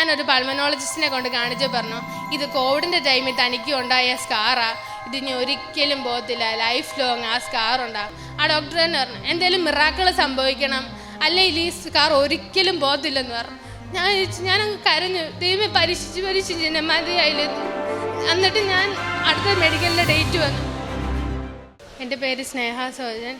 ഞാനൊരു പൾമനോളജിസ്റ്റിനെ കൊണ്ട് കാണിച്ചു പറഞ്ഞു ഇത് കോവിഡിന്റെ ടൈമിൽ തനിക്ക് ഉണ്ടായ സ്കാറാ ഇത് ഇനി ഒരിക്കലും പോകത്തില്ല. ലൈഫ് ലോങ് ആ സ്കാർ ഉണ്ടാകും ആ ഡോക്ടർ തന്നെ പറഞ്ഞു എന്തെങ്കിലും മിറാക്കൾ സംഭവിക്കണം. അല്ലെങ്കിൽ ഈ സ്കാർ ഒരിക്കലും പോകത്തില്ലെന്ന് പറഞ്ഞു. ഞാൻ ഞാൻ കരഞ്ഞു. ദൈവം പരീക്ഷിച്ച് പരീക്ഷിച്ച് എന്നെ മതിയായില്ല എന്നിട്ട് ഞാൻ അടുത്ത മെഡിക്കലിന്റെ ഡേറ്റ് വന്നു. എന്റെ പേര് സ്നേഹ സോജൻ.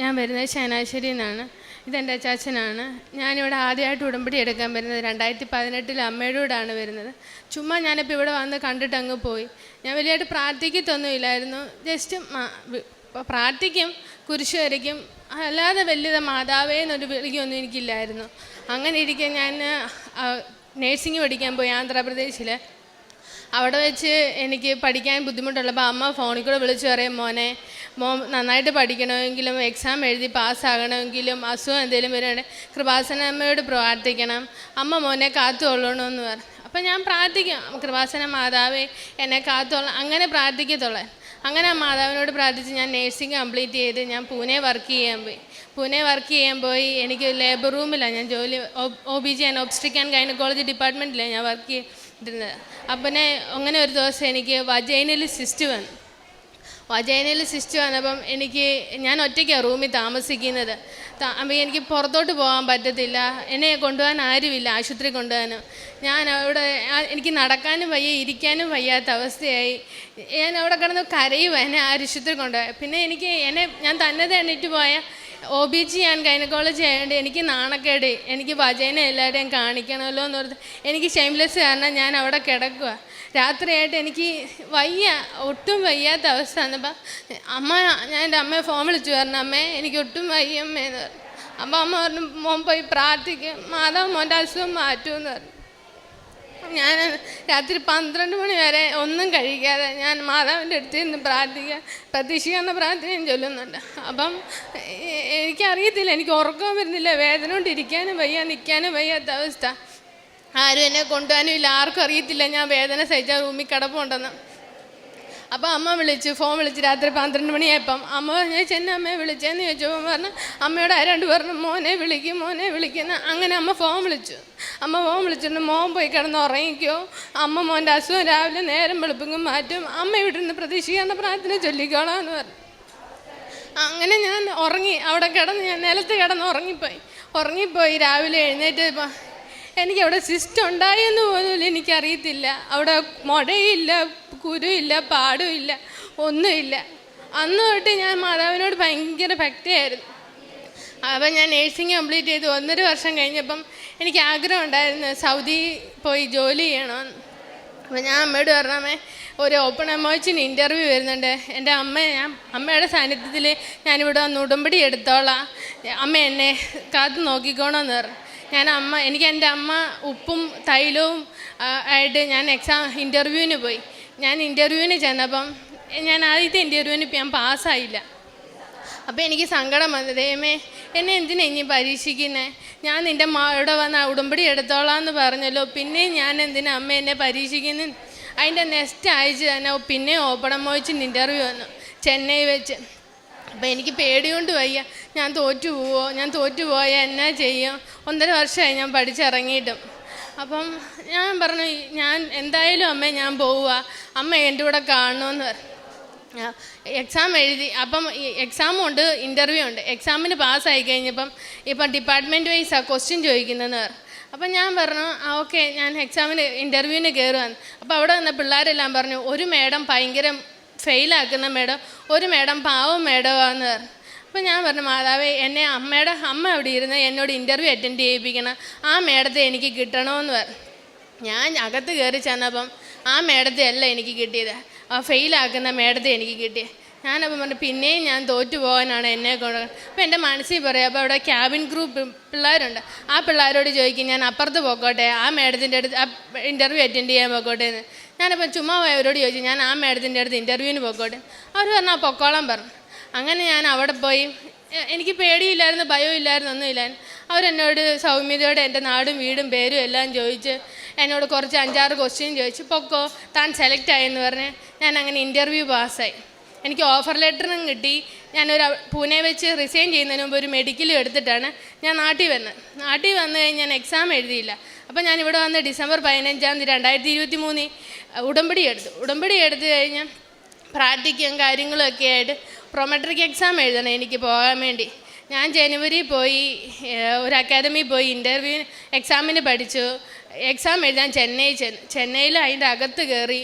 ഞാൻ വരുന്നത് ശനാശ്ശേരിയിൽ നിന്നാണ്. ഇതെന്റെ അച്ചാച്ചനാണ്. ഞാനിവിടെ ആദ്യമായിട്ട് ഉടമ്പടി എടുക്കാൻ വരുന്നത് രണ്ടായിരത്തി പതിനെട്ടിൽ അമ്മയുടെ കൂടാണ് വരുന്നത്. ചുമ്മാ ഞാനിപ്പോൾ ഇവിടെ വന്ന് കണ്ടിട്ട് അങ്ങ് പോയി. ഞാൻ വലിയതായിട്ട് പ്രാർത്ഥിക്കത്തൊന്നുമില്ലായിരുന്നു. ജസ്റ്റ് പ്രാർത്ഥിക്കും കുരിശ് വരയ്ക്കും. അല്ലാതെ വലിയ മാതാവേ എന്നൊരു വിളിക്കൊന്നും എനിക്കില്ലായിരുന്നു. അങ്ങനെ ഇരിക്കെ ഞാൻ നേഴ്സിംഗ് പഠിക്കാൻ പോയി ആന്ധ്രാപ്രദേശിൽ അവിടെ വെച്ച് എനിക്ക് പഠിക്കാൻ ബുദ്ധിമുട്ടുള്ളപ്പോൾ അമ്മ ഫോണിൽ കൂടെ വിളിച്ചു പറയും മോനെ മോ നന്നായിട്ട് പഠിക്കണമെങ്കിലും എക്സാം എഴുതി പാസ്സാകണമെങ്കിലും അസുഖം എന്തെങ്കിലും വരുവാണെങ്കിൽ കൃപാസന അമ്മയോട് പ്രാർത്ഥിക്കണം. അമ്മ മോനെ കാത്തുകൊള്ളണമെന്ന് പറഞ്ഞു. അപ്പം ഞാൻ പ്രാർത്ഥിക്കും കൃപാസന മാതാവേ എന്നെ കാത്തോളാം അങ്ങനെ പ്രാർത്ഥിക്കത്തുള്ളേ. അങ്ങനെ മാതാവിനോട് പ്രാർത്ഥിച്ച് ഞാൻ നേഴ്സിംഗ് കംപ്ലീറ്റ് ചെയ്ത് ഞാൻ പൂനെ വർക്ക് ചെയ്യാൻ പോയി. പൂനെ വർക്ക് ചെയ്യാൻ പോയി എനിക്ക് ലേബർ റൂമിലാണ് ഞാൻ ജോലി O B G and obstetric and gynaecology ഡിപ്പാർട്ട്മെന്റിലാണ് ഞാൻ വർക്ക് ചെയ്തിരുന്നത് അപ്പനെ അങ്ങനെ ഒരു ദിവസം എനിക്ക് വജൈനൽ സിസ്റ്റ് വന്നു. വജൈനയിൽ സിസ്റ്റ് വന്നപ്പം എനിക്ക് ഞാൻ ഒറ്റയ്ക്കാണ് റൂമിൽ താമസിക്കുന്നത്. അപ്പം എനിക്ക് പുറത്തോട്ട് പോകാൻ പറ്റത്തില്ല. എന്നെ കൊണ്ടുപോകാൻ ആരുമില്ല ആശുപത്രി കൊണ്ടുപോകാനും. ഞാൻ അവിടെ എനിക്ക് നടക്കാനും വയ്യ ഇരിക്കാനും വയ്യാത്ത അവസ്ഥയായി. ഞാൻ അവിടെ കിടന്ന് കരയുക എന്നെ ആശുപത്രി കൊണ്ടുപോയി പിന്നെ എനിക്ക് എന്നെ ഞാൻ തന്നെ എണീറ്റ് പോയ O B G and gynaecology ആയതുകൊണ്ട് എനിക്ക് നാണക്കേട്. എനിക്ക് വജേനെ എല്ലാവരെയും കാണിക്കണമല്ലോ എന്ന് പറഞ്ഞ് എനിക്ക് ഷെയിംലെസ് കാരണം ഞാൻ അവിടെ കിടക്കുക രാത്രിയായിട്ട് എനിക്ക് വയ്യ ഒട്ടും വയ്യാത്ത അവസ്ഥ എന്നപ്പോൾ അമ്മ ഞാൻ എന്റെ അമ്മയെ ഫോൺ വിളിച്ചു പറഞ്ഞു അമ്മേ എനിക്ക് ഒട്ടും വയ്യമ്മേന്ന് പറഞ്ഞു. അപ്പോൾ അമ്മ പറഞ്ഞു മോൻ പോയി പ്രാർത്ഥിക്കും. മാതാവ് മോന്റെ അസുഖം മാറ്റുമെന്ന് പറഞ്ഞു. ഞാൻ രാത്രി പന്ത്രണ്ട് മണി വരെ ഒന്നും കഴിക്കാതെ ഞാൻ മാതാവിന്റെ അടുത്ത് നിന്ന് പ്രാർത്ഥിക്കുക പ്രതീക്ഷിക്കുന്ന പ്രാർത്ഥനയും ചൊല്ലുന്നുണ്ട്. അപ്പം എനിക്കറിയത്തില്ല എനിക്ക് ഉറക്കം വരുന്നില്ല വേദന കൊണ്ട് ഇരിക്കാനും വയ്യ നിൽക്കാനും വയ്യാത്ത അവസ്ഥ. ആരും എന്നെ കൊണ്ടുപോകാനും ഇല്ല ആർക്കും അറിയത്തില്ല ഞാൻ വേദന സഹിച്ച റൂമിൽ കിടപ്പുണ്ടെന്ന്. അപ്പോൾ അമ്മ വിളിച്ചു ഫോൺ വിളിച്ച് രാത്രി പന്ത്രണ്ട് മണിയായപ്പം അമ്മ പറഞ്ഞു ചെന്ന അമ്മയെ വിളിച്ചേന്ന് ചോദിച്ചപ്പോൾ പറഞ്ഞു അമ്മയോട് ആരാണ്ട് പറഞ്ഞു മോനെ വിളിക്കും മോനെ വിളിക്കുന്ന അങ്ങനെ അമ്മ ഫോൺ വിളിച്ചു. അമ്മ ഫോൺ വിളിച്ചിട്ട് മോൻ പോയി കിടന്ന് ഉറങ്ങിക്കോ. അമ്മ മോന്റെ അസുഖം രാവിലെ നേരം വെളുപ്പിങ്ങും മാറ്റും. അമ്മ ഇവിടെ നിന്ന് പ്രതീക്ഷിക്കാവുന്ന പ്രാർത്ഥന ചൊല്ലിക്കോളാം എന്ന് പറഞ്ഞു. അങ്ങനെ ഞാൻ ഉറങ്ങി. അവിടെ കിടന്ന് ഞാൻ നിലത്ത് കിടന്ന് ഉറങ്ങിപ്പോയി. ഉറങ്ങിപ്പോയി രാവിലെ എഴുന്നേറ്റ് എനിക്ക് അവിടെ സിസ്റ്റം ഉണ്ടായെന്ന് പോലും എനിക്കറിയത്തില്ല. അവിടെ മുടയില്ല കുരുയില്ല പാടുമില്ല ഒന്നുമില്ല അന്ന് തൊട്ട് ഞാൻ മാതാവിനോട് ഭയങ്കര ഭക്തിയായിരുന്നു. അപ്പം ഞാൻ നേഴ്സിംഗ് കംപ്ലീറ്റ് ചെയ്ത്. ഒന്നര വർഷം കഴിഞ്ഞപ്പം എനിക്ക് ആഗ്രഹം ഉണ്ടായിരുന്നു സൗദി പോയി ജോലി ചെയ്യണമെന്ന്. അപ്പം ഞാൻ അമ്മയോട് പറഞ്ഞമ്മേ ഒരു ഓപ്പൺ അമ്മോച്ചിന് ഇന്റർവ്യൂ വരുന്നുണ്ട്. എന്റെ അമ്മ ഞാൻ അമ്മയുടെ സാന്നിധ്യത്തിൽ ഞാനിവിടെ വന്ന് ഉടമ്പടി എടുത്തോളാം. അമ്മ എന്നെ കാത്തു നോക്കിക്കോണമെന്ന് പറഞ്ഞു. ഞാൻ അമ്മ എനിക്ക് എന്റെ അമ്മ ഉപ്പും തൈലവും ആയിട്ട് ഞാൻ എക്സാം ഇന്റർവ്യൂവിന് പോയി. ഞാൻ ഇന്റർവ്യൂവിന് ചെന്നപ്പം ഞാൻ ആദ്യത്തെ ഇന്റർവ്യൂവിന് ഞാൻ പാസ്സായില്ല. അപ്പോൾ എനിക്ക് സങ്കടം വന്നു ദൈവമേ എന്നെ എന്തിനാ ഇനി പരീക്ഷിക്കുന്നേ? ഞാൻ നിന്റെ ഇവിടെ വന്ന് ഉടമ്പടി എടുത്തോളാം എന്ന് പറഞ്ഞല്ലോ പിന്നെയും ഞാൻ എന്തിനാ അമ്മ എന്നെ പരീക്ഷിക്കുന്നു? അതിന്റെ നെക്സ്റ്റ് ആഴ്ച തന്നെ പിന്നെ ഓപ്പണം മോയിച്ചിന് ഇന്റർവ്യൂ വന്നു ചെന്നൈ വെച്ച്. അപ്പോൾ എനിക്ക് പേടി കൊണ്ട് വയ്യ ഞാൻ തോറ്റു പോവോ ഞാൻ തോറ്റു പോയാൽ എന്നാ ചെയ്യും? ഒന്നര വർഷമായി ഞാൻ പഠിച്ചിറങ്ങിയിട്ടും. അപ്പം ഞാൻ പറഞ്ഞു ഞാൻ എന്തായാലും അമ്മേ ഞാൻ പോവുക. അമ്മ എന്റെ കൂടെ കാണണമെന്ന് പറഞ്ഞു. എക്സാം എഴുതി അപ്പം എക്സാമും ഉണ്ട് ഇന്റർവ്യൂ ഉണ്ട്. എക്സാമിന് പാസ്സായി കഴിഞ്ഞപ്പം ഇപ്പം ഡിപ്പാർട്ട്മെന്റ് വൈസാണ് ക്വസ്റ്റ്യൻ ചോദിക്കുന്നതെന്ന് പറഞ്ഞു. അപ്പം ഞാൻ പറഞ്ഞു ആ ഓക്കെ ഞാൻ എക്സാമിന് ഇന്റർവ്യൂവിന് കയറുവാന്ന് അപ്പോൾ അവിടെ വന്ന പിള്ളേരെല്ലാം പറഞ്ഞു ഒരു മേഡം ഭയങ്കര ഫെയിലാക്കുന്ന മേഡം ഒരു മേഡം പാവം മേഡമാണെന്ന് പറഞ്ഞു. അപ്പോൾ ഞാൻ പറഞ്ഞു മാതാവേ എന്നെ അമ്മയുടെ അമ്മ അവിടെ ഇരുന്ന് എന്നോട് ഇന്റർവ്യൂ അറ്റൻഡ് ചെയ്യിപ്പിക്കണം. ആ മേഡത്തെ എനിക്ക് കിട്ടണമെന്ന് പറഞ്ഞു ഞാൻ അകത്ത് കയറി ചെന്നപ്പം ആ മേഡത്തെ അല്ല എനിക്ക് കിട്ടിയത്. ആ ഫെയിലാക്കുന്ന മേഡത്തെ എനിക്ക് കിട്ടിയത് ഞാനപ്പം പറഞ്ഞു പിന്നെയും ഞാൻ തോറ്റു പോകാനാണ് എന്നെ കൊണ്ട് അപ്പം എന്റെ മനസ്സിൽ പറയാം അപ്പോൾ അവിടെ ക്യാബിൻ ഗ്രൂപ്പ് പിള്ളേരുണ്ട്. ആ പിള്ളേരോട് ചോദിക്കും ഞാൻ അപ്പുറത്ത് പോക്കോട്ടെ? ആ മേഡത്തിന്റെ അടുത്ത് ആ ഇന്റർവ്യൂ അറ്റൻഡ് ചെയ്യാൻ പോക്കോട്ടെ? എന്ന്. ഞാനപ്പം ചുമ്മാ പോയവരോട് ചോദിച്ചു ഞാൻ ആ മേഡത്തിന്റെ അടുത്ത് ഇന്റർവ്യൂവിന് പോക്കോട്ടെ? അവർ പറഞ്ഞാൽ പൊക്കോളം പറഞ്ഞു. അങ്ങനെ ഞാൻ അവിടെ പോയി. എനിക്ക് പേടിയില്ലായിരുന്നു ഭയമില്ലായിരുന്നു ഒന്നുമില്ലായിരുന്നു അവരെന്നോട് സൗമ്യതയോടെ എന്റെ നാടും വീടും പേരും എല്ലാം ചോദിച്ച് എന്നോട് കുറച്ച് അഞ്ചാറ് ക്വസ്റ്റ്യൻ ചോദിച്ചു പൊക്കോ താൻ സെലക്ട് ആയെന്ന് പറഞ്ഞ് ഞാൻ അങ്ങനെ ഇന്റർവ്യൂ പാസ്സായി എനിക്ക് ഓഫർ ലെറ്ററും കിട്ടി. ഞാനൊരു പൂനെ വെച്ച് റിസൈൻ ചെയ്യുന്നതിന് മുമ്പ് ഒരു മെഡിക്കലും എടുത്തിട്ടാണ് ഞാൻ നാട്ടിൽ വന്നത് നാട്ടിൽ വന്നു കഴിഞ്ഞ് ഞാൻ എക്സാം എഴുതിയില്ല. അപ്പോൾ ഞാൻ ഇവിടെ വന്ന് ഡിസംബർ പതിനഞ്ചാം തീയതി രണ്ടായിരത്തി ഇരുപത്തി മൂന്നിൽ ഉടമ്പടി എടുത്തു. ഉടമ്പടി എടുത്തു കഴിഞ്ഞാൽ പ്രാക്ടിക്കും കാര്യങ്ങളും ഒക്കെ ആയിട്ട് പ്രൊമട്രിക് എക്സാം എഴുതണം എനിക്ക് പോകാൻ വേണ്ടി. ഞാൻ ജനുവരി പോയി ഒരു അക്കാദമി പോയി ഇന്റർവ്യൂ എക്സാമിന് പഠിച്ചു. എക്സാം എഴുതാൻ ചെന്നൈ ചെന്ന് ചെന്നൈയിൽ അതിന്റെ അകത്ത് കയറി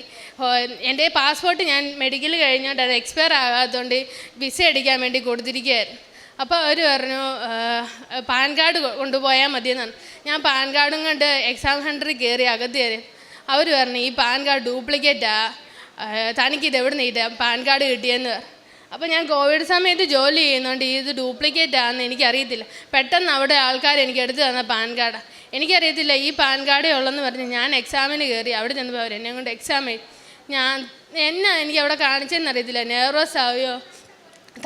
എന്റെ പാസ്പോർട്ട് ഞാൻ മെഡിക്കൽ കഴിഞ്ഞുകൊണ്ട് അത് എക്സ്പയർ ആകാത്തതുകൊണ്ട് വിസ അടിക്കാൻ വേണ്ടി കൊടുത്തിരിക്കുകയായിരുന്നു. അപ്പോൾ അവർ പറഞ്ഞു പാൻ കാർഡ് കൊണ്ടുപോയാൽ മതിയെന്നാണ്. ഞാൻ പാൻ കാർഡും കൊണ്ട് എക്സാം സെന്ററിൽ കയറി അകത്ത് കയറി അവർ പറഞ്ഞു ഈ പാൻ കാർഡ് ഡ്യൂപ്ലിക്കേറ്റാ തനിക്കിത് എവിടെ നിന്ന് കിട്ടാം പാൻ കാർഡ് കിട്ടിയെന്ന് പറഞ്ഞു. അപ്പോൾ ഞാൻ കോവിഡ് സമയത്ത് ജോലി ചെയ്യുന്നതുകൊണ്ട് ഇത് ഡ്യൂപ്ലിക്കേറ്റ് ആണെന്ന് എനിക്കറിയത്തില്ല. പെട്ടെന്ന് അവിടെ ആൾക്കാർ എനിക്ക് എടുത്തു തന്ന പാൻ കാർഡാണ് എനിക്കറിയത്തില്ല ഈ പാൻ കാർഡേ ഉള്ളെന്ന് പറഞ്ഞ് ഞാൻ എക്സാമിന് കയറി അവിടെ ചെന്നപ്പോൾ അവർ എന്നെ കൊണ്ട് എക്സാം എഴുതി ഞാൻ എന്നാ എനിക്ക് അവിടെ കാണിച്ചതെന്ന് അറിയത്തില്ല. നെർവസ് ആവുകയോ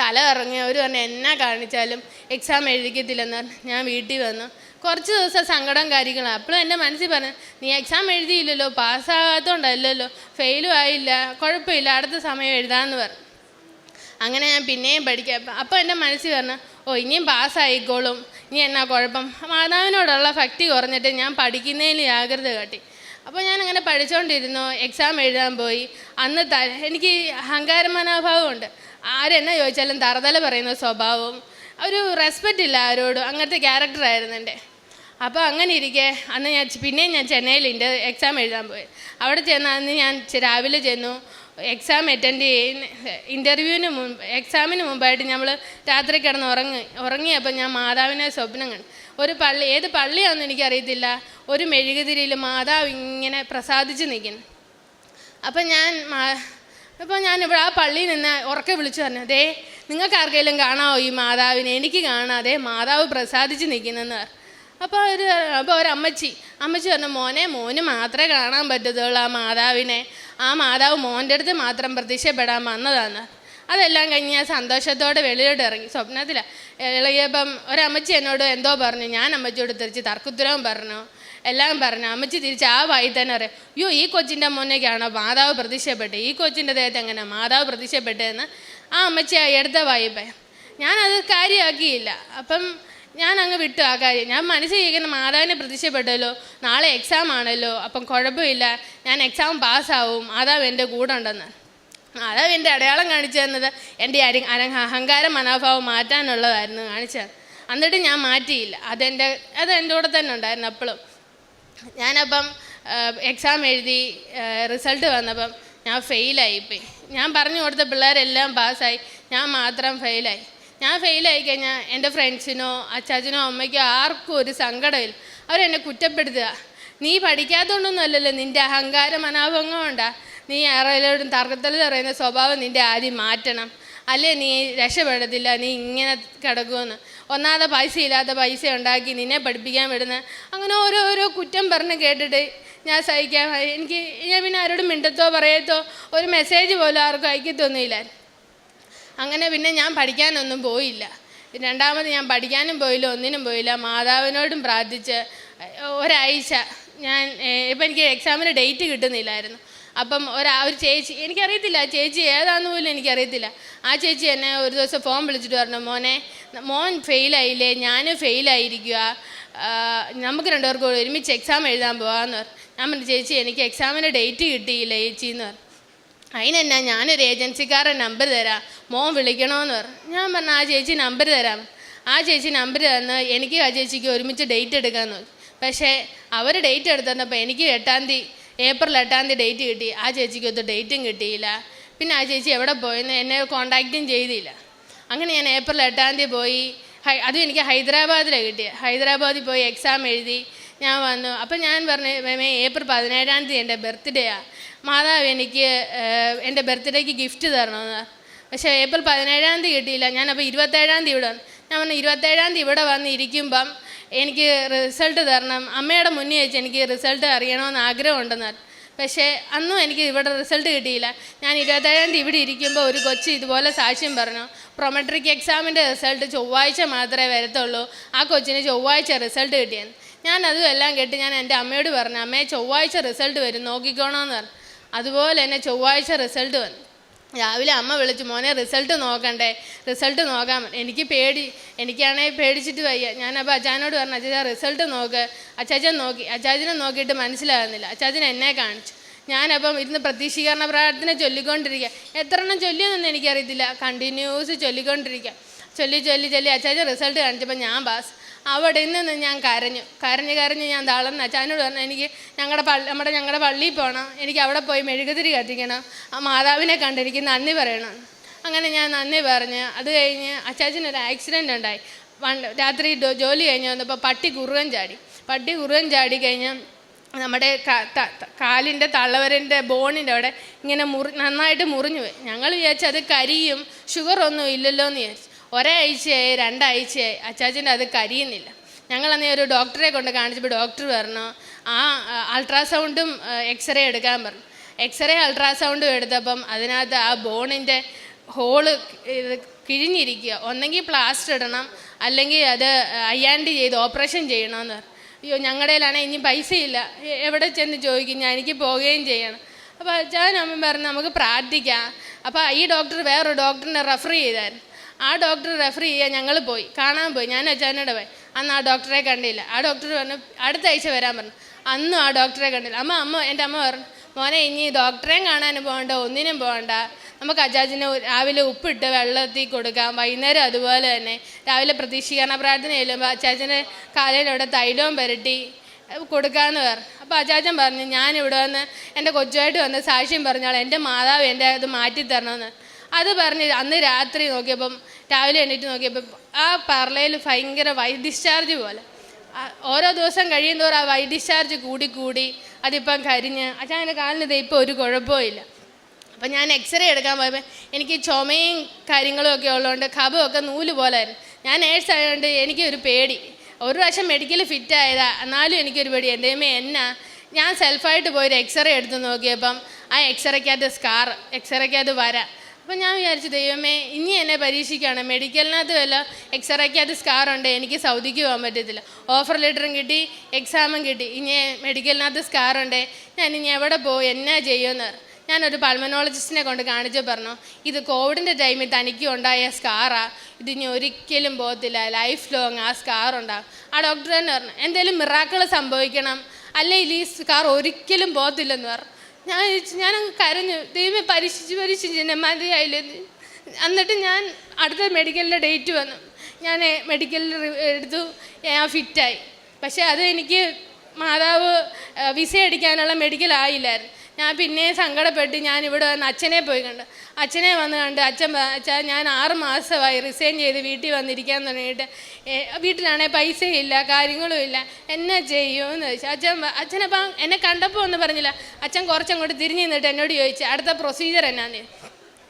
തല ഇറങ്ങി അവർ പറഞ്ഞു എന്നാ കാണിച്ചാലും എക്സാം എഴുതിക്കത്തില്ലെന്ന് പറഞ്ഞ് ഞാൻ വീട്ടിൽ വന്നു. കുറച്ച് ദിവസം സങ്കടം കാര്യങ്ങളാണ് അപ്പോഴും എന്റെ മനസ്സിൽ പറഞ്ഞു നീ എക്സാം എഴുതിയില്ലല്ലോ പാസ്സാകാത്തതുകൊണ്ടല്ലല്ലോ ഫെയിലും ആയില്ല കുഴപ്പമില്ല അടുത്ത സമയം എഴുതാമെന്ന് പറഞ്ഞു. അങ്ങനെ ഞാൻ പിന്നെയും പഠിക്കാം. അപ്പോൾ എന്റെ മനസ്സിൽ പറഞ്ഞു ഓ ഇനിയും പാസ്സായിക്കോളും ഇനി എന്നാ കുഴപ്പം? മാതാവിനോടുള്ള ഭക്തി കുറഞ്ഞിട്ട് ഞാൻ പഠിക്കുന്നതിൽ ജാഗ്രത കാട്ടി. അപ്പോൾ ഞാൻ അങ്ങനെ പഠിച്ചുകൊണ്ടിരുന്നു എക്സാം എഴുതാൻ പോയി. അന്ന് ത എനിക്ക് അഹങ്കാര മനോഭാവമുണ്ട് ആരെന്നെ ചോദിച്ചാലും തറതല പറയുന്ന സ്വഭാവവും ഒരു റെസ്പെക്റ്റ് ഇല്ല ആരോടും. അങ്ങനത്തെ ക്യാരക്ടറായിരുന്നു എന്റെ അപ്പോൾ അങ്ങനെ ഇരിക്കെ അന്ന് ഞാൻ പിന്നെയും ഞാൻ ചെന്നൈയിൽ ഇന്റെ എക്സാം എഴുതാൻ പോയി. അവിടെ ചെന്ന് അന്ന് ഞാൻ രാവിലെ ചെന്നു. എക്സാം അറ്റൻഡ് ചെയ്യുന്ന ഇന്റർവ്യൂവിന് മുമ്പ് എക്സാമിന് മുമ്പായിട്ട് നമ്മൾ രാത്രി കിടന്ന് ഉറങ്ങി ഉറങ്ങിയപ്പോൾ ഞാൻ മാതാവിനെ സ്വപ്നം കണ്ടു. ഒരു പള്ളി ഏത് പള്ളിയാണെന്ന് എനിക്കറിയത്തില്ല. ഒരു മെഴുകുതിരിയിൽ മാതാവ് ഇങ്ങനെ പ്രസാദിച്ച് നിൽക്കുന്നു അപ്പം ഞാൻ അപ്പോൾ ഞാൻ ഇവിടെ ആ പള്ളിയിൽ നിന്ന് ഉറക്കെ വിളിച്ചു പറഞ്ഞു അതേ നിങ്ങൾക്ക് ആർക്കെങ്കിലും കാണാമോ ഈ മാതാവിനെ? എനിക്ക് കാണാതെ മാതാവ് പ്രസാദിച്ച് നിൽക്കുന്നെന്ന് അപ്പോൾ ഒരു അപ്പോൾ ഒരു അമ്മച്ചി പറഞ്ഞു മോനെ മോന് മാത്രമേ കാണാൻ പറ്റത്തുള്ളൂ ആ മാതാവിനെ. ആ മാതാവ് മോന്റെ അടുത്ത് മാത്രം പ്രത്യക്ഷപ്പെടാൻ വന്നതാണ്. അതെല്ലാം കഴിഞ്ഞ് ഞാൻ സന്തോഷത്തോടെ വെളിയിലോട്ട് ഇറങ്ങി. സ്വപ്നത്തിലാണ് ഇളകിയപ്പം ഒരമ്മച്ചി എന്നോട് എന്തോ പറഞ്ഞു. ഞാൻ അമ്മച്ചിയോട് തിരിച്ച് തർക്കുത്തരവും പറഞ്ഞു. എല്ലാം പറഞ്ഞു. അമ്മച്ചി തിരിച്ച് ആ വായി തന്നെ അറിയാം അയ്യോ ഈ കൊച്ചിന്റെ മുന്നേക്കാണോ മാതാവ് പ്രത്യക്ഷപ്പെട്ടത്? ഈ കൊച്ചിന്റെ ദേഹത്ത് എങ്ങനെ മാതാവ് പ്രത്യക്ഷപ്പെട്ടതെന്ന്? ആ അമ്മച്ചി എടുത്ത വായിപ്പേ ഞാനത് കാര്യമാക്കിയില്ല. അപ്പം ഞാൻ അങ്ങ് വിട്ടു ആ കാര്യം. ഞാൻ മനസ്സിൽ ചെയ്യുന്ന മാതാവിനെ പ്രതീക്ഷപ്പെട്ടല്ലോ നാളെ എക്സാം ആണല്ലോ. അപ്പം കുഴപ്പമില്ല. ഞാൻ എക്സാം പാസ്സാവും. മാതാവ് എന്റെ കൂടെ ഉണ്ടെന്ന് മാതാവ് എന്റെ അടയാളം കാണിച്ചു തന്നത്. എന്റെ അര അഹങ്കാര മനോഭാവം മാറ്റാനുള്ളതായിരുന്നു കാണിച്ചത്. എന്നിട്ട് ഞാൻ മാറ്റിയില്ല. അതെന്റെ അത് എന്റെ കൂടെ തന്നെ ഉണ്ടായിരുന്നു അപ്പോഴും. ഞാനപ്പം എക്സാം എഴുതി റിസൾട്ട് വന്നപ്പം ഞാൻ ഫെയിലായിപ്പോയി ഞാൻ പറഞ്ഞു കൊടുത്ത പിള്ളേരെല്ലാം പാസ്സായി. ഞാൻ മാത്രം ഫെയിലായി ഞാൻ ഫെയിലായി കഴിഞ്ഞാൽ എന്റെ ഫ്രണ്ട്സിനോ അച്ചാച്ചനോ അമ്മയ്ക്കോ ആർക്കും ഒരു സങ്കടമില്ല. അവരെന്നെ കുറ്റപ്പെടുത്തുക. നീ പഠിക്കാത്തതുകൊണ്ടൊന്നുമല്ലല്ലോ നിന്റെ അഹങ്കാര മനോഭംഗം നീ ആരെങ്കിലും തർക്കത്തിൽ പറയുന്ന സ്വഭാവം നിന്റെ ആദ്യം മാറ്റണം. അല്ലേ നീ രക്ഷപ്പെടത്തില്ല നീ ഇങ്ങനെ കിടക്കുമെന്ന് ഒന്നാമത്തെ പൈസ ഇല്ലാത്ത പൈസ ഉണ്ടാക്കി നിന്നെ പഠിപ്പിക്കാൻ വിടുന്ന. അങ്ങനെ ഓരോ ഓരോ കുറ്റം പറഞ്ഞ് കേട്ടിട്ട് ഞാൻ സഹിക്കാൻ എനിക്ക് ഞാൻ പിന്നെ ആരോടും മിണ്ടത്തോ പറയത്തോ ഒരു മെസ്സേജ് പോലും ആർക്കും അയക്കത്തൊന്നുമില്ല. അങ്ങനെ പിന്നെ ഞാൻ പഠിക്കാനൊന്നും പോയില്ല. രണ്ടാമത് ഞാൻ പഠിക്കാനും പോയില്ല ഒന്നിനും പോയില്ല. മാതാവിനോടും പ്രാർത്ഥിച്ച് ഒരാഴ്ച ഞാൻ ഇപ്പം എനിക്ക് എക്സാമിന് ഡേറ്റ് കിട്ടുന്നില്ലായിരുന്നു. അപ്പം ഒരാ ഒരു ചേച്ചി എനിക്കറിയത്തില്ല ചേച്ചി ഏതാണെന്ന് പോലും എനിക്കറിയത്തില്ല. ആ ചേച്ചി എന്നെ ഒരു ദിവസം ഫോൺ വിളിച്ചിട്ട് പറഞ്ഞു മോനെ മോൻ ഫെയിലായില്ലേ ഞാനും ഫെയിലായിരിക്കുക നമുക്ക് രണ്ടുപേർക്കും ഒരുമിച്ച് എക്സാം എഴുതാൻ പോകാമെന്ന് പറഞ്ഞു. ഞാൻ പറഞ്ഞു ചേച്ചി എനിക്ക് എക്സാമിന് ഡേറ്റ് കിട്ടിയില്ല ചേച്ചി എന്ന് പറഞ്ഞു. അതിനെന്നാ? ഞാനൊരു ഏജൻസിക്കാരുടെ നമ്പർ തരാം. മോൻ വിളിക്കണമെന്ന് പറഞ്ഞു ഞാൻ പറഞ്ഞു ആ ചേച്ചി നമ്പർ തരാം. ആ ചേച്ചി നമ്പർ തന്ന് എനിക്ക് ആ ചേച്ചിക്ക് ഒരുമിച്ച് ഡേറ്റ് എടുക്കാൻ നോക്കി. പക്ഷേ അവർ ഡേറ്റ് എടുത്തപ്പോൾ എനിക്ക് എട്ടാം തീയതി ഏപ്രിൽ എട്ടാം തീയതി ഡേറ്റ് കിട്ടി. ആ ചേച്ചിക്ക് ഒത്ത് ഡേറ്റും കിട്ടിയില്ല. പിന്നെ ആ ചേച്ചി എവിടെ പോയെന്ന് എന്നെ കോണ്ടാക്റ്റും ചെയ്തില്ല. അങ്ങനെ ഞാൻ ഏപ്രിൽ എട്ടാം തീയതി പോയി. ഹൈ അതും എനിക്ക് ഹൈദരാബാദിലാണ് കിട്ടിയത് ഹൈദരാബാദിൽ പോയി എക്സാം എഴുതി ഞാൻ വന്നു. അപ്പം ഞാൻ പറഞ്ഞു മേ ഏപ്രിൽ പതിനേഴാം തീയതി എന്റെ ബർത്ത്ഡേയാണ് മാതാവ് എനിക്ക് എന്റെ ബർത്ത്ഡേക്ക് ഗിഫ്റ്റ് തരണമെന്ന്. പക്ഷേ ഏപ്രിൽ പതിനേഴാം തീയതി കിട്ടിയില്ല. ഞാനപ്പോൾ ഇരുപത്തേഴാം തീയതി ഇവിടെ ഞാൻ പറഞ്ഞു ഇരുപത്തേഴാം തീയതി ഇവിടെ വന്ന് ഇരിക്കുമ്പം എനിക്ക് റിസൾട്ട് തരണം. അമ്മയുടെ മുന്നേ വെച്ച് എനിക്ക് റിസൾട്ട് അറിയണമെന്ന് ആഗ്രഹമുണ്ടെന്ന് പക്ഷേ അന്നും എനിക്ക് ഇവിടെ റിസൾട്ട് കിട്ടിയില്ല. ഞാൻ ഇരുപത്തേഴാം തീയതി ഇവിടെ ഇരിക്കുമ്പോൾ ഒരു കൊച്ചു ഇതുപോലെ സാക്ഷ്യം പറഞ്ഞു. പ്രൊമെട്രിക് എക്സാമിന്റെ റിസൾട്ട് ചൊവ്വാഴ്ച മാത്രമേ വരത്തുള്ളൂ. ആ കൊച്ചിന് ചൊവ്വാഴ്ച റിസൾട്ട് കിട്ടിയെന്ന്. ഞാൻ അതും എല്ലാം കേട്ട് ഞാൻ എന്റെ അമ്മയോട് പറഞ്ഞു അമ്മയെ ചൊവ്വാഴ്ച റിസൾട്ട് വരും. നോക്കിക്കോണമെന്ന് പറഞ്ഞു. അതുപോലെ തന്നെ ചൊവ്വാഴ്ച റിസൾട്ട് വന്നു. രാവിലെ അമ്മ വിളിച്ചു മോനെ റിസൾട്ട് നോക്കണ്ടേ? റിസൾട്ട് നോക്കാൻ. എനിക്ക് പേടി എനിക്കാണെങ്കിൽ പേടിച്ചിട്ട് വയ്യ. ഞാനപ്പോൾ അച്ചാനോട് പറഞ്ഞു അച്ചാച്ച റിസൾട്ട് നോക്ക്. അച്ചാച്ചൻ നോക്കി അച്ചാച്ചനെ നോക്കിയിട്ട് മനസ്സിലാകുന്നില്ല. അച്ചാച്ചൻ എന്നെ കാണിച്ചു. ഞാനപ്പം ഇരുന്ന് പ്രതീക്ഷീകരണ പ്രാർത്ഥന ചൊല്ലിക്കൊണ്ടിരിക്കുക എത്ര എണ്ണം ചൊല്ലിയെന്നൊന്നും എനിക്കറിയത്തില്ല. കണ്ടിന്യൂസ് ചൊല്ലിക്കൊണ്ടിരിക്കുക ചൊല്ലി ചൊല്ലി ചൊല്ലി അച്ചാച്ചൻ റിസൾട്ട് കാണിച്ചപ്പോൾ ഞാൻ പാസ് അവിടെ നിന്ന് ഞാൻ കരഞ്ഞു. കരഞ്ഞ് കരഞ്ഞ് ഞാൻ തളർന്ന് അച്ചാനോട് പറഞ്ഞു എനിക്ക് ഞങ്ങളുടെ പള്ളി നമ്മുടെ ഞങ്ങളുടെ പള്ളിയിൽ പോകണം എനിക്ക് അവിടെ പോയി മെഴുകുതിരി കത്തിക്കണം. ആ മാതാവിനെ കണ്ട് എനിക്ക് നന്ദി പറയണം. അങ്ങനെ ഞാൻ നന്ദി പറഞ്ഞ് അത് കഴിഞ്ഞ് അച്ചാച്ചനൊരു ആക്സിഡന്റ് ഉണ്ടായി. രാത്രി ജോലി കഴിഞ്ഞ് വന്നപ്പോൾ പട്ടി കുറുകൻ ചാടി. പട്ടി കുറുകൻ ചാടി കഴിഞ്ഞ് നമ്മുടെ കാലിന്റെ തള്ളവരന്റെ ബോണിന്റെ അവിടെ ഇങ്ങനെ മുറി നന്നായിട്ട് മുറിഞ്ഞു പോയി. ഞങ്ങൾ വിചാരിച്ചത് കരിയും ഷുഗറൊന്നും ഇല്ലല്ലോ എന്ന് വിചാരിച്ചു. ഒരാഴ്ചയായി രണ്ടാഴ്ചയായി. അച്ചാച്ചന്റെ അത് കരിയുന്നില്ല. ഞങ്ങളന്നേ ഒരു ഡോക്ടറെ കൊണ്ട് കാണിച്ചപ്പോൾ ഡോക്ടർ പറഞ്ഞു ആ അൾട്രാസൗണ്ടും എക്സ്റേ എടുക്കാൻ പറഞ്ഞു. എക്സ്റേ അൾട്രാസൗണ്ടും എടുത്തപ്പം അതിനകത്ത് ആ ബോണിന്റെ ഹോൾ കിഴിഞ്ഞിരിക്കുക. ഒന്നെങ്കിൽ പ്ലാസ്റ്റർ ഇടണം അല്ലെങ്കിൽ അത് അയ്യാണ്ട് ചെയ്ത് ഓപ്പറേഷൻ ചെയ്യണമെന്ന് പറഞ്ഞു. അയ്യോ ഞങ്ങളുടെയിലാണെങ്കിൽ ഇനി പൈസയില്ല. എവിടെ ചെന്ന് ചോദിക്കും? ഞാൻ എനിക്ക് പോവുകയും ചെയ്യണം. അപ്പോൾ അച്ചാൻ അമ്മ പറഞ്ഞു നമുക്ക് പ്രാർത്ഥിക്കാം. അപ്പോൾ ഈ ഡോക്ടർ വേറൊരു ഡോക്ടറിനെ റെഫർ ചെയ്തായിരുന്നു. ആ ഡോക്ടർ റെഫർ ചെയ്യാൻ ഞങ്ങൾ പോയി. കാണാൻ പോയി. ഞാൻ അച്ഛനോട് പോയി അന്ന് ആ ഡോക്ടറെ കണ്ടില്ല. ആ ഡോക്ടർ പറഞ്ഞു അടുത്ത ആഴ്ച വരാൻ പറഞ്ഞു. അന്നും ആ ഡോക്ടറെ കണ്ടില്ല. അമ്മ അമ്മ എന്റെ അമ്മ പറഞ്ഞു മോനെ ഇനി ഡോക്ടറെയും കാണാനും പോകണ്ട ഒന്നിനും പോകണ്ട. നമുക്ക് അജാജിന് രാവിലെ ഉപ്പിട്ട് വെള്ളത്തിൽ കൊടുക്കാം വൈകുന്നേരം അതുപോലെ തന്നെ രാവിലെ പ്രതീക്ഷിക്കണ പ്രാർത്ഥന ചെല്ലുമ്പോൾ അച്ചാച്ചന്റെ കാലയിലൂടെ തൈലവും പുരട്ടി കൊടുക്കാമെന്ന് പറഞ്ഞു. അപ്പോൾ അച്ചാച്ചൻ പറഞ്ഞു ഞാനിവിടെ വന്ന് എന്റെ കൊച്ചുമായിട്ട് വന്ന് സാക്ഷ്യം പറഞ്ഞാൽ എന്റെ മാതാവ് എന്റെ അത് മാറ്റി തരണമെന്ന് അത് പറഞ്ഞ് അന്ന് രാത്രി നോക്കിയപ്പം രാവിലെ എണീറ്റ് നോക്കിയപ്പം ആ പറളയിൽ ഭയങ്കര വൈ ഡിസ്ചാർജ് പോലെ. ഓരോ ദിവസം കഴിയുന്തോറും ആ വൈ ഡിസ്ചാർജ് കൂടി കൂടി അതിപ്പം കരിഞ്ഞ് അച്ഛാ അതിന്റെ കാലിന് ഇപ്പോൾ ഒരു കുഴപ്പമില്ല അപ്പം ഞാൻ എക്സ്റേ എടുക്കാൻ പോയപ്പോൾ എനിക്ക് ചുമയും കാര്യങ്ങളും ഒക്കെ ഉള്ളതുകൊണ്ട് കഫമൊക്കെ നൂൽ പോലെ ആയിരുന്നു. ഞാൻ നേഴ്സ് ആയതുകൊണ്ട് എനിക്കൊരു പേടി. ഒരു പ്രാവശ്യം മെഡിക്കൽ ഫിറ്റ് ആയതാ. എന്നാലും എനിക്കൊരു പേടി. എന്റെ എന്നാ? ഞാൻ സെൽഫായിട്ട് പോയൊരു എക്സ്റേ എടുത്ത് നോക്കിയപ്പം ആ എക്സ്റേക്കകത്ത് സ്കാർ എക്സ്റേക്കകത്ത് വരാം. അപ്പം ഞാൻ വിചാരിച്ചു ദൈവമേ ഇനി എന്നെ പരീക്ഷിക്കുകയാണ് മെഡിക്കലിനകത്ത് വല്ല സ്കാർ ഉണ്ട്. എനിക്ക് സൗദിക്ക് പോകാൻ പറ്റത്തില്ല. ഓഫർ ലെറ്ററും കിട്ടി എക്സാമും കിട്ടി. ഇനി മെഡിക്കലിനകത്ത് സ്കാർ ഉണ്ട്. ഞാൻ ഇനി എവിടെ പോകും എന്നാ ചെയ്യുമെന്ന് ഞാനൊരു പൾമനോളജിസ്റ്റിനെ കൊണ്ട് കാണിച്ചു പറഞ്ഞു ഇത് കോവിഡിന്റെ ടൈമിൽ തനിക്ക് ഉണ്ടായ സ്കാറാ ഇത് ഇനി ഒരിക്കലും പോകത്തില്ല. ലൈഫ് ലോങ് ആ സ്കാർ ഉണ്ടാകും ആ ഡോക്ടർ തന്നെ പറഞ്ഞു എന്തെങ്കിലും മിറാക്കൾ സംഭവിക്കണം. അല്ലെങ്കിൽ ഈ സ്കാർ ഒരിക്കലും പോകത്തില്ലെന്ന് പറഞ്ഞു. ഞാൻ ഞാനങ്ങ് കരഞ്ഞു. ദൈവമേ പരീക്ഷിച്ച് പരീക്ഷിച്ച് എന്നെ മതിയായില്ലേ എന്നിട്ട് ഞാൻ അടുത്ത മെഡിക്കലിന്റെ ഡേറ്റ് വന്നു. ഞാൻ മെഡിക്കലിൽ എടുത്തു. ഞാൻ ഫിറ്റായി. പക്ഷേ അത് എനിക്ക് മാതാവ് വിസ അടിക്കാനുള്ള മെഡിക്കൽ ആയില്ലായിരുന്നു. ഞാൻ പിന്നെയും സങ്കടപ്പെട്ട് ഞാൻ ഇവിടെ വന്ന് അച്ഛനെ പോയി കണ്ടു. അച്ഛനെ വന്ന് കണ്ട് അച്ഛൻ അച്ഛാ ഞാൻ ആറ് മാസമായി റിസൈൻ ചെയ്ത് വീട്ടിൽ വന്നിരിക്കാൻ തുടങ്ങിയിട്ട് വീട്ടിലാണെങ്കിൽ പൈസയില്ല കാര്യങ്ങളും ഇല്ല. എന്നാ ചെയ്യുമെന്ന് ചോദിച്ചു. അച്ഛൻ അച്ഛനപ്പം എന്നെ കണ്ടപ്പോൾ ഒന്നും പറഞ്ഞില്ല. അച്ഛൻ കുറച്ചങ്ങോട്ട് തിരിഞ്ഞു നിന്നിട്ട് എന്നോട് ചോദിച്ചു അടുത്ത പ്രൊസീജിയർ എന്നാന്ന്?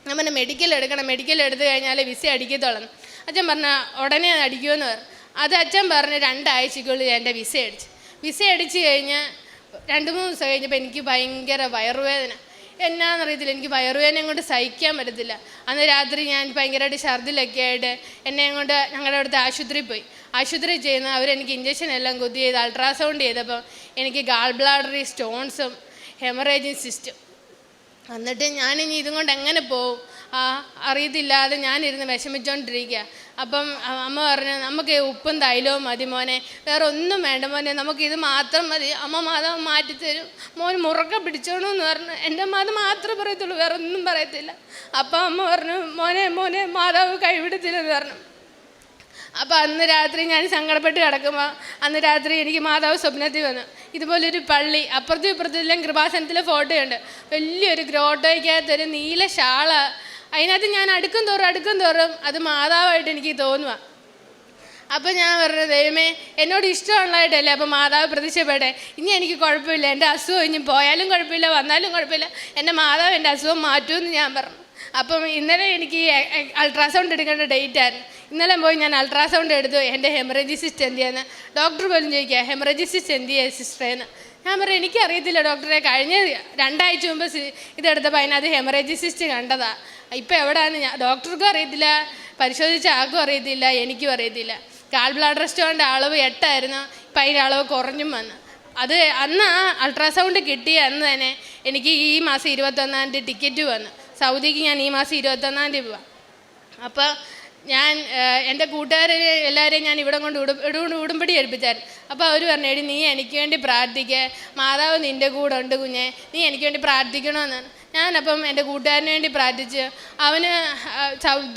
ഞാൻ പറഞ്ഞു മെഡിക്കൽ എടുക്കണം. മെഡിക്കൽ എടുത്ത് കഴിഞ്ഞാൽ വിസ അടിക്കത്തോളം അച്ഛൻ പറഞ്ഞ ഉടനെ അടിക്കുമെന്ന് പറഞ്ഞു. അത് അച്ഛൻ പറഞ്ഞ് രണ്ടാഴ്ചക്കുള്ളിൽ എന്റെ വിസ അടിച്ചു. വിസ അടിച്ചു കഴിഞ്ഞ് രണ്ട് മൂന്ന് ദിവസം കഴിഞ്ഞപ്പോൾ എനിക്ക് ഭയങ്കര വയറുവേദന. എന്നാന്നറിയത്തില്ല എനിക്ക് വയറുവേദന കൊണ്ട് സഹിക്കാൻ പറ്റത്തില്ല. അന്ന് രാത്രി ഞാൻ ഭയങ്കരമായിട്ട് ഛർദിലൊക്കെ ആയിട്ട് എന്നെ കൊണ്ട് ഞങ്ങളുടെ അടുത്ത് ആശുപത്രിയിൽ പോയി. ആശുപത്രി ചെയ്യുന്ന അവരെനിക്ക് ഇഞ്ചക്ഷൻ എല്ലാം കുത്തി ചെയ്ത് അൾട്രാസൗണ്ട് ചെയ്തപ്പോൾ എനിക്ക് ഗാൾ ബ്ലാഡറി സ്റ്റോൺസും ഹെമറേജിങ് സിസ്റ്റം എന്നിട്ട് ഞാനിനി ഇതും കൊണ്ട് എങ്ങനെ ആ അറിയത്തില്ലാതെ ഞാനിരുന്ന് വിഷമിച്ചോണ്ടിരിക്കുക അപ്പം അമ്മ പറഞ്ഞു നമുക്ക് ഉപ്പും തൈലവും മതി മോനെ. വേറെ ഒന്നും വേണ്ട മോനെ. നമുക്ക് ഇത് മാത്രം മതി. അമ്മ മാതാവ് മാറ്റിത്തരും മോൻ മുറുക്കെ പിടിച്ചോണു എന്ന് പറഞ്ഞു എന്റെ മാത മാത്രമേ പറയത്തുള്ളൂ. വേറെ ഒന്നും പറയത്തില്ല. അപ്പം അമ്മ പറഞ്ഞു മോനെ മോനെ മാതാവ് കൈവിടത്തില്ലെന്ന് പറഞ്ഞു. അപ്പം അന്ന് രാത്രി ഞാൻ സങ്കടപ്പെട്ട് കിടക്കുമ്പോൾ അന്ന് രാത്രി എനിക്ക് മാതാവ് സ്വപ്നത്തിൽ വന്നു. ഇതുപോലൊരു പള്ളി. അപ്പുറത്തും ഇപ്പുറത്തും എല്ലാം കൃപാസനത്തിലെ ഫോട്ടോയുണ്ട്. വലിയൊരു ഗ്രോട്ടോയ്ക്കകത്ത് ഒരു നീല ഷാള അതിനകത്ത് ഞാൻ അടുക്കും തോറും അടുക്കും തോറും അത് മാതാവായിട്ട് എനിക്ക് തോന്നുക അപ്പം ഞാൻ പറഞ്ഞു ദൈവമേ എന്നോട് ഇഷ്ടമുള്ളതായിട്ടല്ലേ അപ്പം മാതാവ് പ്രതിഷ്ഠപ്പെടെ ഇനി എനിക്ക് കുഴപ്പമില്ല എന്റെ അസുഖം ഇനി പോയാലും കുഴപ്പമില്ല വന്നാലും കുഴപ്പമില്ല എന്റെ മാതാവ് എന്റെ അസുഖം മാറ്റുമെന്ന് ഞാൻ പറഞ്ഞു. അപ്പം ഇന്നലെ എനിക്ക് അൾട്രാസൗണ്ട് എടുക്കേണ്ട ഡേറ്റ് ആയിരുന്നു. ഇന്നലെ പോയി ഞാൻ അൾട്രാസൗണ്ട് എടുത്തു എന്റെ ഹെമറജിസിസ്റ്റ് എന്ത് ചെയ്യുന്നത് ഡോക്ടർ പോലും ചോദിക്കുക ഹെമറജിസിസ്റ്റ് എന്ത് ചെയ്യുക സിസ്റ്ററേന്ന് ഞാൻ പറയാം എനിക്കറിയത്തില്ല ഡോക്ടറെ കഴിഞ്ഞ രണ്ടാഴ്ച മുമ്പ് ഇതെടുത്തപ്പോൾ അതിനകത്ത് ഹെമറേജിസിസ്റ്റ് കണ്ടതാ. ഇപ്പം എവിടെയാണ് ഞാൻ ഡോക്ടർക്കും അറിയത്തില്ല പരിശോധിച്ച ആർക്കും അറിയത്തില്ല എനിക്കും അറിയത്തില്ല. കാൽ ബ്ലഡ് സ്റ്റോണിന്റെ അളവ് എട്ടായിരുന്നു ഇപ്പം അതിന്റെ അളവ് കുറഞ്ഞും വന്നു. അത് അന്ന് അൾട്രാസൗണ്ട് കിട്ടിയ അന്ന് തന്നെ എനിക്ക് ഈ മാസം ഇരുപത്തൊന്നാം തീയതി ടിക്കറ്റ് വന്നു. സൗദിക്ക് ഞാൻ ഈ മാസം ഇരുപത്തൊന്നാം തീയതി പോവാം. അപ്പോൾ ഞാൻ എന്റെ കൂട്ടുകാരെ എല്ലാവരെയും ഞാൻ ഇവിടെ കൊണ്ട് ഉടും ഉടുമ്പടി ഏൽപ്പിച്ചായിരുന്നു. അപ്പോൾ അവർ പറഞ്ഞു എടി നീ എനിക്ക് വേണ്ടി പ്രാർത്ഥിക്കുക മാതാവ് നിന്റെ കൂടെ ഉണ്ട് കുഞ്ഞെ. നീ എനിക്ക് വേണ്ടി പ്രാർത്ഥിക്കണമെന്നാണ് ഞാനപ്പം എന്റെ കൂട്ടുകാരന് വേണ്ടി പ്രാർത്ഥിച്ച് അവന്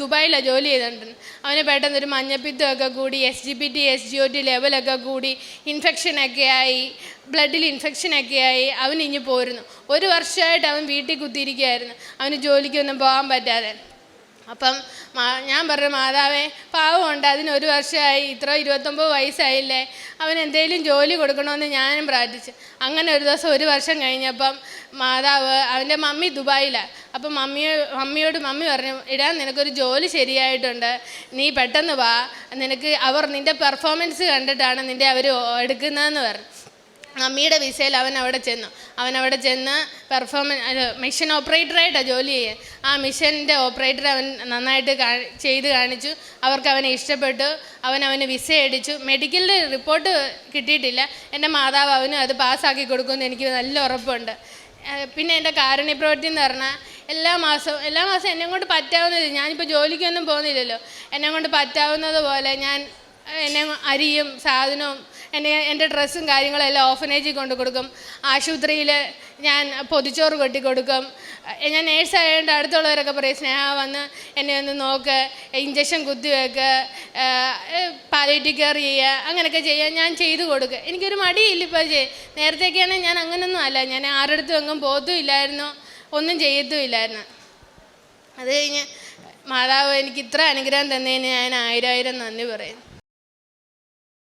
ദുബായിലാണ് ജോലി ചെയ്തിട്ടുണ്ട് അവന് പെട്ടെന്ന് ഒരു മഞ്ഞപ്പിത്തമൊക്കെ കൂടി S G P T S G O T ലെവലൊക്കെ കൂടി ഇൻഫെക്ഷനൊക്കെ ആയി ബ്ലഡിൽ ഇൻഫെക്ഷനൊക്കെ ആയി അവൻ ഇനി പോരുന്നു. ഒരു വർഷമായിട്ട് അവൻ വീട്ടിൽ കുത്തിയിരിക്കുകയായിരുന്നു അവന് ജോലിക്കൊന്നും പോകാൻ പറ്റാതെ. അപ്പം ഞാൻ പറഞ്ഞു മാതാവേ പാവമുണ്ട്. അതിന് ഒരു വർഷമായി ഇത്ര ഇരുപത്തൊമ്പത് വയസ്സായില്ലേ. അവൻ എന്തെങ്കിലും ജോലി കൊടുക്കണമെന്ന് ഞാനും പ്രാർത്ഥിച്ചു. അങ്ങനെ ഒരു ദിവസം ഒരു വർഷം കഴിഞ്ഞപ്പം മാതാവ് അവന്റെ മമ്മി ദുബായിലാണ് അപ്പം മമ്മിയെ മമ്മിയോട് മമ്മി പറഞ്ഞു ഇടാൻ നിനക്കൊരു ജോലി ശരിയായിട്ടുണ്ട്. നീ പെട്ടെന്ന് വാ. നിനക്ക് അവർ നിന്റെ പെർഫോമൻസ് കണ്ടിട്ടാണ് നിന്റെ അവർ എടുക്കുന്നതെന്ന് പറഞ്ഞു. മമ്മിയുടെ വിസയിൽ അവൻ അവിടെ ചെന്നു. അവൻ അവിടെ ചെന്ന് പെർഫോമൻസ് മിഷൻ ഓപ്പറേറ്ററായിട്ടാണ് ജോലി ചെയ്യുക ആ മിഷന്റെ ഓപ്പറേറ്റർ അവൻ നന്നായിട്ട് ചെയ്ത് കാണിച്ചു. അവർക്ക് അവനെ ഇഷ്ടപ്പെട്ടു. അവൻ അവന് വിസ അടിച്ചു. മെഡിക്കലിന്റെ റിപ്പോർട്ട് കിട്ടിയിട്ടില്ല. എന്റെ മാതാവ് അവന് അത് പാസ്സാക്കി കൊടുക്കുമെന്ന് എനിക്ക് നല്ല ഉറപ്പുണ്ട്. പിന്നെ എന്റെ കാരുണ്യ പ്രവൃത്തി എന്ന് പറഞ്ഞാൽ എല്ലാ മാസവും എല്ലാ മാസവും എന്നെ കൊണ്ട് പറ്റാവുന്നത് ഞാനിപ്പോൾ ജോലിക്കൊന്നും പോകുന്നില്ലല്ലോ. എന്നെ കൊണ്ട് പറ്റാവുന്നത് പോലെ ഞാൻ എന്നെ അരിയും സാധനവും എന്നെ എന്റെ ഡ്രസ്സും കാര്യങ്ങളെല്ലാം ഓഫനേജിൽ കൊണ്ട് കൊടുക്കും. ആശുപത്രിയിൽ ഞാൻ പൊതിച്ചോറ് കൊട്ടി കൊടുക്കും. ഞാൻ നേഴ്സ് ആയതുകൊണ്ട് അടുത്തുള്ളവരൊക്കെ പറയും സ്നേഹ വന്ന് എന്നെ ഒന്ന് നോക്ക്. ഇഞ്ചക്ഷൻ കുത്തിവെക്ക് പാലേറ്റി കെയർ ചെയ്യുക അങ്ങനെയൊക്കെ ചെയ്യാൻ ഞാൻ ചെയ്തു കൊടുക്കുക എനിക്കൊരു മടിയില്ല ഇപ്പോൾ ചെയ് നേരത്തേക്കാണെങ്കിൽ ഞാൻ അങ്ങനൊന്നും അല്ല. ഞാൻ ആരുടെ എങ്ങും പോത്തും ഇല്ലായിരുന്നു. ഒന്നും ചെയ്യത്തും ഇല്ലായിരുന്നു. അത് കഴിഞ്ഞ് മാതാവ് എനിക്ക് ഇത്ര അനുഗ്രഹം തന്നതിന് ഞാൻ ആയിരം ആയിരം നന്ദി പറയുന്നു